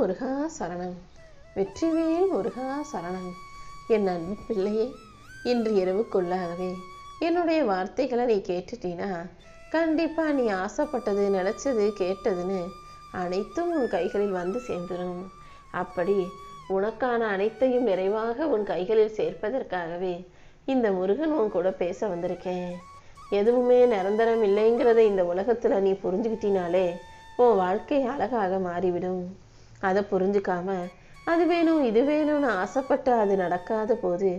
முருகா சரணம். வெற்றிவேல் முருகா சரணம். என் அன்பு பிள்ளையே இன்று இரவுக்குள்ளாகவே என்னுடைய வார்த்தைகளை நீ கேட்டுட்டீனா? கண்டிப்பாக நீ ஆசைப்பட்டது நினைச்சது கேட்டதுன்னு அனைத்தும் உன் கைகளில் வந்து சேர்ந்துடும் அப்படி உனக்கான அனைத்தையும் நிறைவாக உன் கைகளில் சேர்ப்பதற்காகவே இந்த முருகன் உன் கூட பேச வந்திருக்கேன். எதுவுமே நிரந்தரம் இல்லைங்கிறத இந்த உலகத்தில் நீ புரிஞ்சுக்கிட்டினாலே உன் வாழ்க்கை அழகாக மாறிவிடும். அதை புரிஞ்சுக்காம அது வேணும் இது வேணும்னு ஆசைப்பட்டு அது நடக்காத போது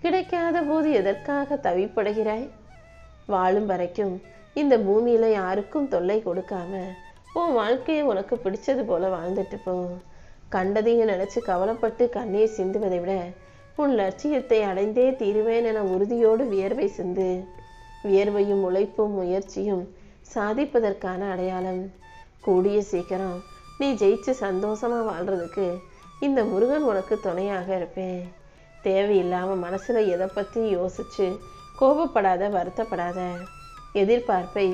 கிடைக்காத போது எதற்காக தவிப்படுகிறாய்? வாழும் வரைக்கும் இந்த பூமியில யாருக்கும் தொல்லை கொடுக்காம உன் வாழ்க்கையை உனக்கு பிடிச்சது போல வாழ்ந்துட்டு போ. கண்டதையும் நினைச்சு கவலைப்பட்டு கண்ணீர் சிந்துவதை விட உன் லட்சியத்தை அடைந்தே தீருவேன் என உறுதியோடு வியர்வை சிந்து வியர்வையும் உழைப்பும் முயற்சியும் சாதிப்பதற்கான அடையாளம் கூடிய சீக்கிரம் நீ ஜெயிச்சு சந்தோஷமாக வாழ்கிறதுக்கு இந்த முருகன் உனக்கு துணையாக இருப்பேன். தேவையில்லாமல் மனசில் எதை பற்றி யோசிச்சு கோபப்படாத வருத்தப்படாத. எதிர்பார்ப்பை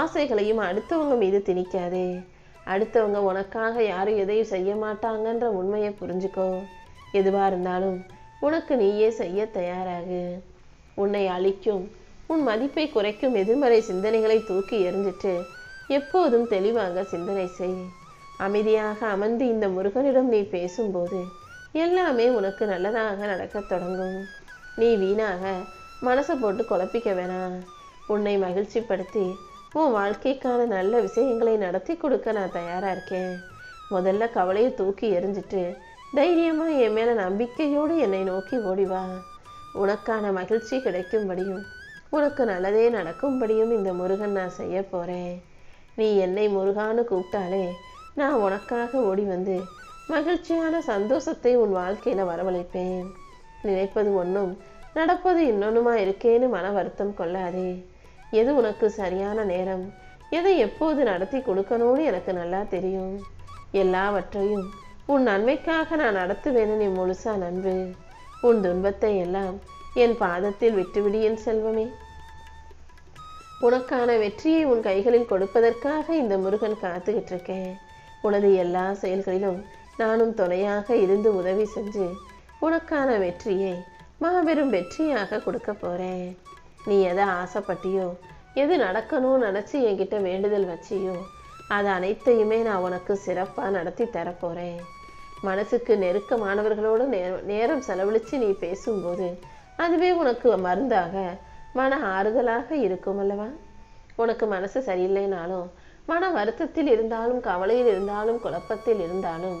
ஆசைகளையும் அடுத்தவங்க மீது திணிக்காதே. அடுத்தவங்க உனக்காக யாரும் எதையும் செய்ய மாட்டாங்கன்ற உண்மையை புரிஞ்சுக்கோ. எதுவாக இருந்தாலும் உனக்கு நீயே செய்ய தயாராகு. உன்னை அழிக்கும் உன் மதிப்பை குறைக்கும் எதிர்மறை சிந்தனைகளை தூக்கி எறிஞ்சிட்டு எப்போதும் தெளிவாக சிந்தனை செய். அமைதியாக அமர்ந்து இந்த முருகனிடம் நீ பேசும்போது எல்லாமே உனக்கு நல்லதாக நடக்க தொடங்கும். நீ வீணாக மனசை போட்டு குழப்பிக்க வேணாம். உன்னை மகிழ்ச்சிப்படுத்தி உன் வாழ்க்கைக்கான நல்ல விஷயங்களை நடத்தி கொடுக்க நான் தயாராக இருக்கேன். முதல்ல கவலையை தூக்கி எரிஞ்சிட்டு தைரியமாக என் மேலே நம்பிக்கையோடு என்னை நோக்கி ஓடி வா. உனக்கான மகிழ்ச்சி கிடைக்கும்படியும் உனக்கு நல்லதே நடக்கும்படியும் இந்த முருகன் நான் செய்ய போகிறேன் நீ என்னை முருகான்னு கூப்பிட்டாலே நான் உனக்காக ஓடி வந்து மகிழ்ச்சியான சந்தோஷத்தை உன் வாழ்க்கையில் வரவழைப்பேன். நினைப்பது ஒன்றும் நடப்பது இன்னொன்னுமா இருக்கேன்னு மன வருத்தம் கொள்ளாதே. எது உனக்கு சரியான நேரம்? எதை எப்போது நடத்தி கொடுக்கணும்னு எனக்கு நல்லா தெரியும். எல்லாவற்றையும் உன் நன்மைக்காக நான் நடத்துவேன்னு நீ முழுசா நன்பு உன் துன்பத்தை எல்லாம் என் பாதத்தில் விட்டுவிடு என் செல்வமே. உனக்கான வெற்றியை உன் கைகளில் கொடுப்பதற்காக இந்த முருகன் காத்துக்கிட்டு இருக்கேன். உனது எல்லா செயல்களிலும் நானும் துணையாக இருந்து உதவி செஞ்சு உனக்கான வெற்றியை மாபெரும் வெற்றியாக கொடுக்க போகிறேன் நீ எதை ஆசைப்பட்டியோ எது நடக்கணும்னு நினச்சி என்கிட்ட வேண்டுதல் வச்சியோ அது அனைத்தையுமே நான் உனக்கு சிறப்பாக நடத்தி தரப்போகிறேன் மனசுக்கு நெருக்கமானவர்களோடு நே நேரம் செலவழித்து நீ பேசும்போது அதுவே உனக்கு மருந்தாக மன ஆறுதலாக இருக்கும் அல்லவா? உனக்கு மனசு சரியில்லைனாலும் மன வருத்தத்தில் இருந்தாலும் கவலையில் இருந்தாலும் குழப்பத்தில் இருந்தாலும்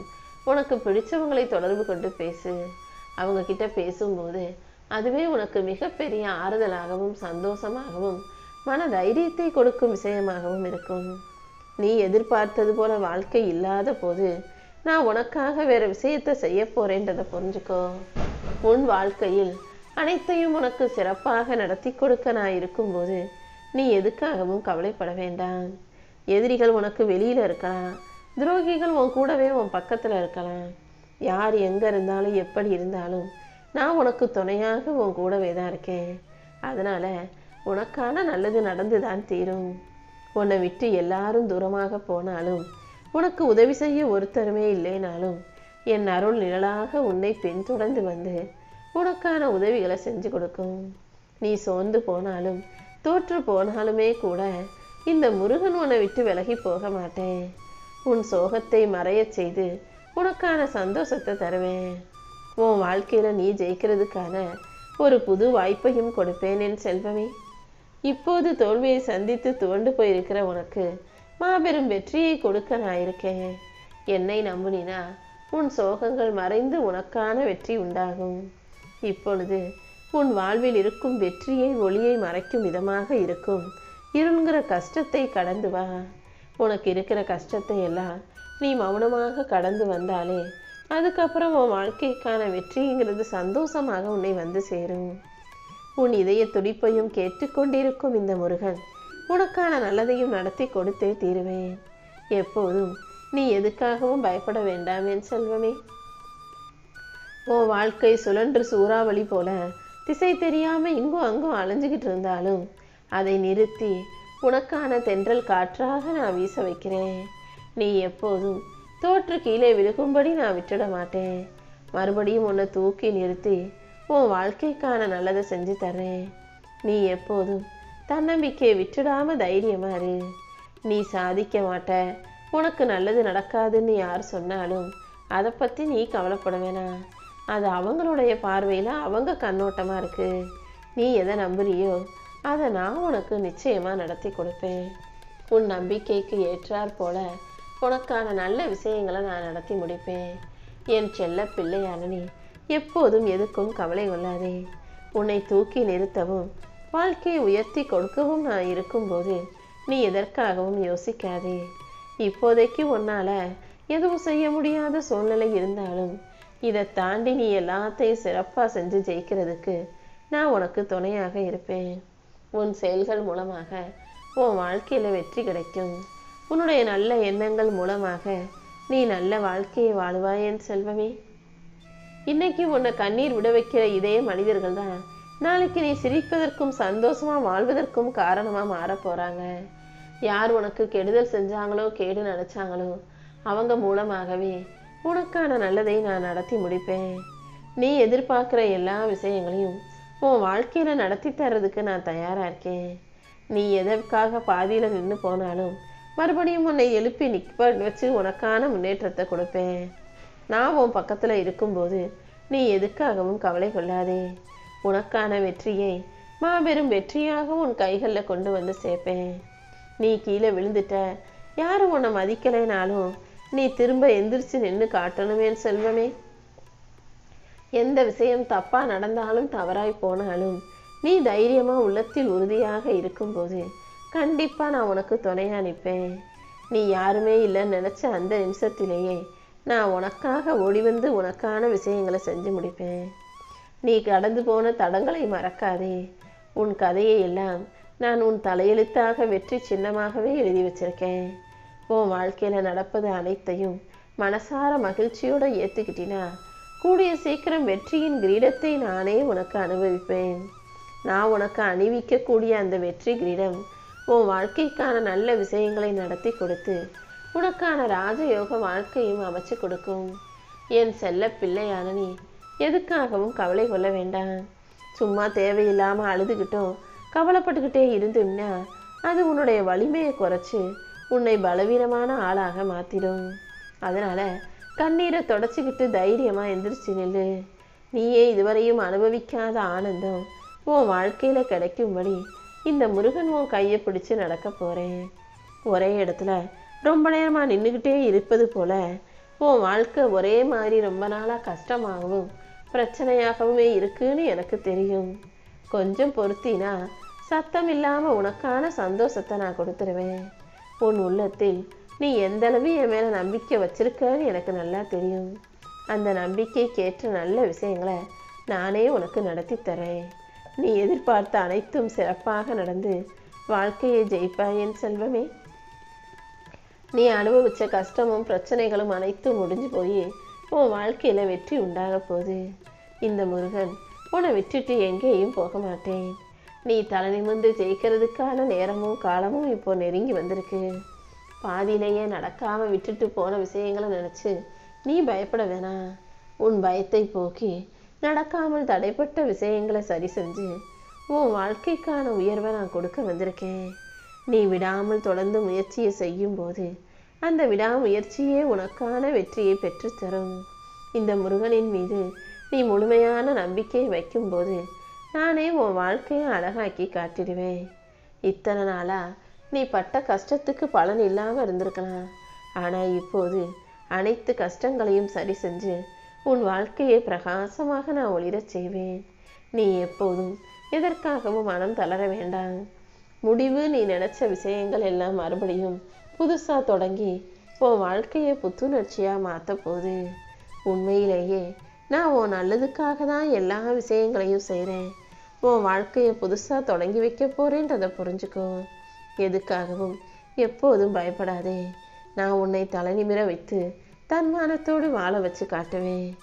உனக்கு பிடிச்சவங்களை தொடர்பு கொண்டு பேசு. அவங்க கிட்ட பேசும்போது அதுவே உனக்கு மிகப்பெரிய ஆறுதலாகவும் சந்தோஷமாகவும் மன தைரியத்தை கொடுக்கும் விஷயமாகவும் இருக்கும். நீ எதிர்பார்த்தது போல வாழ்க்கை இல்லாத போது நான் உனக்காக வேற விஷயத்தை செய்ய போறேன்றதை புரிஞ்சுக்கோ. உன் வாழ்க்கையில் அனைத்தையும் உனக்கு சிறப்பாக நடத்தி கொடுக்க நான் இருக்கும்போது நீ எதுக்காகவும் கவலைப்பட வேண்டாம். எதிரிகள் உனக்கு வெளியில் இருக்கலாம். துரோகிகள் உன் கூடவே உன் பக்கத்தில் இருக்கலாம். யார் எங்கே இருந்தாலும் எப்படி இருந்தாலும் நான் உனக்கு துணையாக உன் கூடவே தான் இருக்கேன். அதனால் உனக்கான நல்லது நடந்து தான் தீரும். உன்னை விட்டு எல்லாரும் தூரமாக போனாலும் உனக்கு உதவி செய்ய ஒருத்தருமே இல்லைனாலும் என் அருள் நிழலாக உன்னை பின்தொடர்ந்து வந்து உனக்கான உதவிகளை செஞ்சு கொடுக்கும். நீ சோர்ந்து போனாலும் தோற்று போனாலுமே கூட இந்த முருகன் உன்னை விட்டு விலகி போக மாட்டேன். உன் சோகத்தை மறையச் செய்து உனக்கான சந்தோஷத்தை தருவேன். உன் வாழ்க்கையில நீ ஜெயிக்கிறதுக்கான ஒரு புது வாய்ப்பையும் கொடுப்பேன் என் செல்வமே. இப்போது தோல்வியை சந்தித்து துவண்டு போயிருக்கிற உனக்கு மாபெரும் வெற்றியை கொடுக்க நான் இருக்கேன். என்னை நம்புனினா உன் சோகங்கள் மறைந்து உனக்கான வெற்றி உண்டாகும். இப்பொழுது உன் வாழ்வில் இருக்கும் வெற்றியை ஒளியை மறைக்கும் விதமாக இருக்கும். இருங்கிற கஷ்டத்தை கடந்து வா. உனக்கு இருக்கிற கஷ்டத்தை எல்லாம் நீ மௌனமாக கடந்து வந்தாலே அதுக்கப்புறம் உன் வாழ்க்கைக்கான வெற்றிங்கிறது சந்தோஷமாக உன்னை வந்து சேரும். உன் இதய துடிப்பையும் கேட்டுக்கொண்டிருக்கும் இந்த முருகன் உனக்கான நல்லதையும் நடத்தி கொடுத்தே தீருவேன். எப்போதும் நீ எதுக்காகவும் பயப்பட வேண்டாம் என் செல்வமே. உன் வாழ்க்கை சுழன்று சூறாவளி போல திசை தெரியாம இங்கும் அங்கும் அலைஞ்சுக்கிட்டு இருந்தாலும் அதை நிறுத்தி உனக்கான தென்றல் காற்றாக நான் வீச வைக்கிறேன். நீ எப்போதும் தோற்று கீழே விழுகும்படி நான் விட்டுட மாட்டேன். மறுபடியும் உன்னை தூக்கி நிறுத்தி உன் வாழ்க்கைக்கான நல்லதை செஞ்சு தர்றேன். நீ எப்போதும் தன்னம்பிக்கையை விட்டுடாம தைரியமா இரு. நீ சாதிக்க மாட்ட. உனக்கு நல்லது நடக்காதுன்னு யார் சொன்னாலும் அதை பற்றி நீ கவலைப்பட வேணாம். அது அவங்களுடைய பார்வையில் அவங்க கண்ணோட்டமாக இருக்குது நீ எதை நம்புறியோ அதை நான் உனக்கு நிச்சயமாக நடத்தி கொடுப்பேன். உன் நம்பிக்கைக்கு ஏற்றாற் போல உனக்கான நல்ல விஷயங்களை நான் நடத்தி முடிப்பேன். என் செல்ல பிள்ளையான நீ எப்போதும் எதுக்கும் கவலை கொள்ளாதே. உன்னை தூக்கி நிறுத்தவும் வாழ்க்கையை உயர்த்தி கொடுக்கவும் நான் இருக்கும்போது நீ எதற்காகவும் யோசிக்காதே. இப்போதைக்கு உன்னால் எதுவும் செய்ய முடியாத சூழ்நிலை இருந்தாலும் இதை தாண்டி நீ எல்லாத்தையும் சிறப்பாக செஞ்சு ஜெயிக்கிறதுக்கு நான் உனக்கு துணையாக இருப்பேன். உன் செயல்கள் மூலமாக உன் வாழ்க்கையில் வெற்றி கிடைக்கும். உன்னுடைய நல்ல எண்ணங்கள் மூலமாக நீ நல்ல வாழ்க்கையை வாழுவாய் என் செல்வமே. இன்னைக்கு உன்னை கண்ணீர் விட வைக்கிற இதே மனிதர்கள் தான் நாளைக்கு நீ சிரிப்பதற்கும் சந்தோஷமா வாழ்வதற்கும் காரணமா மாறப் போறாங்க. யார் உனக்கு கெடுதல் செஞ்சாங்களோ கேடு நினைச்சாங்களோ அவங்க மூலமாகவே உனக்கான நல்லதை நான் நடத்தி முடிப்பேன். நீ எதிர்பார்க்குற எல்லா விஷயங்களையும் உன் வாழ்க்கையில் நடத்தி தர்றதுக்கு நான் தயாராக இருக்கேன். நீ எதற்காக பாதியில் நின்று போனாலும் மறுபடியும் உன்னை எழுப்பி நிற்ப வச்சு உனக்கான முன்னேற்றத்தை கொடுப்பேன். நான் உன் பக்கத்தில் இருக்கும்போது நீ எதுக்காகவும் கவலை கொள்ளாதே. உனக்கான வெற்றியை மாபெரும் வெற்றியாக உன் கைகளில் கொண்டு வந்து சேர்ப்பேன். நீ கீழே விழுந்துட்ட யாரும் உன்னை மதிக்கலைனாலும் நீ திரும்ப எந்திரிச்சு நின்று காட்டணுமேன்னு செல்வமே. எந்த விஷயம் தப்பாக நடந்தாலும் தவறாய் போனாலும் நீ தைரியமாக உள்ளத்தில் உறுதியாக இருக்கும்போது கண்டிப்பாக நான் உனக்கு துணையா நிற்பேன் நீ யாருமே இல்லைன்னு நினச்ச அந்த நிமிஷத்திலேயே நான் உனக்காக ஓடி வந்து உனக்கான விஷயங்களை செஞ்சு முடிப்பேன். நீ கடந்து போன தடங்களை மறக்காதே. உன் கதையை எல்லாம் நான் உன் தலையெழுத்தாக வெற்றி சின்னமாகவே எழுதி வச்சிருக்கேன். உன் வாழ்க்கையில் நடப்பது அனைத்தையும் மனசார மகிழ்ச்சியோடு ஏற்றுக்கிட்டினா கூடிய சீக்கிரம் வெற்றியின் கிரீடத்தை நானே உனக்கு அனுபவிப்பேன். நான் உனக்கு அணிவிக்கக்கூடிய அந்த வெற்றி கிரீடம் உன் வாழ்க்கைக்கான நல்ல விஷயங்களை நடத்தி கொடுத்து உனக்கான ராஜயோக வாழ்க்கையும் அமைச்சு கொடுக்கும். என் செல்ல பிள்ளையான நீ எதுக்காகவும் கவலை கொள்ள வேண்டாம். சும்மா தேவையில்லாமல் அழுதுகிட்டும் கவலைப்பட்டுக்கிட்டே இருந்தோம்னா அது உன்னுடைய வலிமையை குறைச்சி உன்னை பலவீனமான ஆளாக மாத்திடும். அதனால கண்ணீரை தொடச்சிக்கிட்டு தைரியமாக எந்திரிச்சு நில்லு. நீயே இதுவரையும் அனுபவிக்காத ஆனந்தம் உன் வாழ்க்கையில் கிடைக்கும்படி இந்த முருகன் உன் கையை பிடிச்சு நடக்க போகிறேன் ஒரே இடத்துல ரொம்ப நேரமாக நின்றுக்கிட்டே இருப்பது போல உன் வாழ்க்கை ஒரே மாதிரி ரொம்ப நாளாக கஷ்டமாகவும் பிரச்சனையாகவுமே இருக்குன்னு எனக்கு தெரியும். கொஞ்சம் பொருத்தினா சத்தம் இல்லாமல் உனக்கான சந்தோஷத்தை நான் கொடுத்துருவேன். உன் உள்ளத்தில் நீ எந்த அளவு என் மேல நம்பிக்கை வச்சிருக்கன்னு எனக்கு நல்லா தெரியும். அந்த நம்பிக்கைக்கேற்ற நல்ல விஷயங்களை நானே உனக்கு நடத்தி தரேன். நீ எதிர்பார்த்த அனைத்தும் சிறப்பாக நடந்து வாழ்க்கையை ஜெயிப்பாய் என் செல்வமே. நீ அனுபவிச்ச கஷ்டமும் பிரச்சனைகளும் அனைத்தும் முடிஞ்சு போய் உன் வாழ்க்கையில் வெற்றி உண்டாக போகுது. இந்த முருகன் உன்னை விட்டுட்டு எங்கேயும் போக மாட்டேன். நீ தலை நிமிர்ந்து ஜெயிக்கிறதுக்கான நேரமும் காலமும் இப்போ நெருங்கி வந்திருக்கு. பாதியிலேயே நடக்காம விட்டுட்டு போன விஷயங்களை நினைச்சு நீ பயப்பட வேணாம் உன் பயத்தை போக்கி நடக்காமல் தடைப்பட்ட விஷயங்களை சரி செஞ்சு உன் வாழ்க்கைக்கான உயர்வை நான் கொடுக்க வந்திருக்கேன். நீ விடாமல் தொடர்ந்து முயற்சியை செய்யும் போது அந்த விடாமுயற்சியே உனக்கான வெற்றியை பெற்றுத்தரும். இந்த முருகனின் மீது நீ முழுமையான நம்பிக்கை வைக்கும்போது நானே உன் வாழ்க்கையை அழகாக்கி காட்டிடுவேன். இத்தனை நாளாக நீ பட்ட கஷ்டத்துக்கு பலன் இல்லாமல் இருந்திருக்கலாம். ஆனால் இப்போது அனைத்து கஷ்டங்களையும் சரி செஞ்சு உன் வாழ்க்கையை பிரகாசமாக நான் ஒளிரச் செய்வேன். நீ எப்போதும் எதற்காகவும் மனம் தளர வேண்டாம். முடிவு நீ நினைச்ச விஷயங்கள் எல்லாம் மறுபடியும் புதுசாக தொடங்கி உன் வாழ்க்கையை புத்துணர்ச்சியாக மாற்ற போகுது. உண்மையிலேயே நான் உன் நல்லதுக்காக தான் எல்லா விஷயங்களையும் செய்கிறேன் உன் வாழ்க்கையை புதுசாக தொடங்கி வைக்க போகிறேன்றதை புரிஞ்சுக்கோ. எதுக்காகவும் எப்போதும் பயப்படாதே. நான் உன்னை தலைநிமிர வைத்து தன்மானத்தோடு வாழ வச்சு காட்டுவேன்.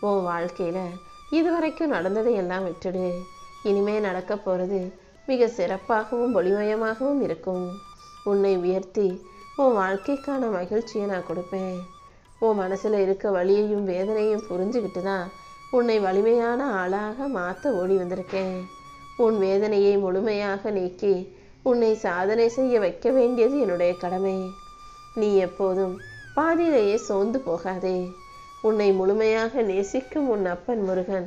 உன் வாழ்க்கையில் இதுவரைக்கும் நடந்ததை எல்லாம் விட்டுடு. இனிமே நடக்க போகிறது மிக சிறப்பாகவும் ஒளிமயமாகவும் இருக்கும். உன்னை உயர்த்தி உன் வாழ்க்கைக்கான மகிழ்ச்சியை நான் கொடுப்பேன். உன் மனசில் இருக்க வலியையும் வேதனையும் புரிஞ்சுக்கிட்டு தான் உன்னை வலிமையான ஆளாக மாற்ற ஓடி வந்திருக்கேன். உன் வேதனையை முழுமையாக நீக்கி உன்னை சாதனை செய்ய வைக்க வேண்டியது என்னுடைய கடமை. நீ எப்போதும் பாதியிலேயே சோர்ந்து போகாதே. உன்னை முழுமையாக நேசிக்கும் உன் அப்பன் முருகன்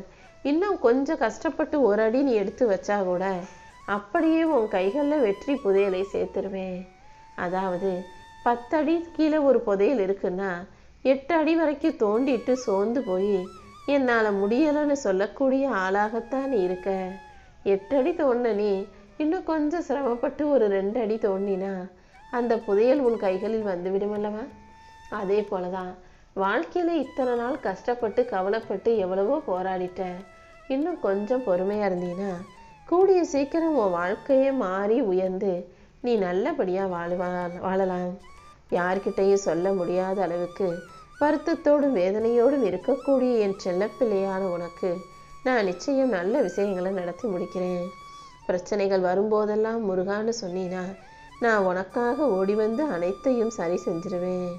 இன்னும் கொஞ்சம் கஷ்டப்பட்டு ஒரு அடி நீ எடுத்து வச்சா கூட அப்படியே உன் கைகளில் வெற்றி புதையலை சேர்த்துருவேன். அதாவது பத்தடி கீழே ஒரு புதையல் இருக்குன்னா எட்டு அடி வரைக்கும் தோண்டிட்டு சோர்ந்து போய் என்னால் முடியலைன்னு சொல்லக்கூடிய ஆளாகத்தான் நீ இருக்க. எட்டு அடி தோண்ட நீ இன்னும் கொஞ்சம் சிரமப்பட்டு ஒரு ரெண்டு அடி தோண்டினா அந்த புதையல் உன் கைகளில் வந்துவிடும் அல்லவா? அதே போலதான் வாழ்க்கையில இத்தனை நாள் கஷ்டப்பட்டு கவலைப்பட்டு எவ்வளவோ போராடிட்ட. இன்னும் கொஞ்சம் பொறுமையா இருந்தீன்னா கூடிய சீக்கிரம் உன் வாழ்க்கையே மாறி உயர்ந்து நீ நல்லபடியா வாழுவா வாழலாம். யார்கிட்டையும் சொல்ல முடியாத அளவுக்கு வருத்தத்தோடும் வேதனையோடும் இருக்கக்கூடிய என் செல்லப்பிள்ளையான உனக்கு நான் நிச்சயம் நல்ல விஷயங்களை நடத்தி முடிக்கிறேன். பிரச்சனைகள் வரும்போதெல்லாம் முருகான்னு சொன்னீனா நான் உனக்காக ஓடி வந்து அனைத்தையும் சரி செஞ்சிருவேன்.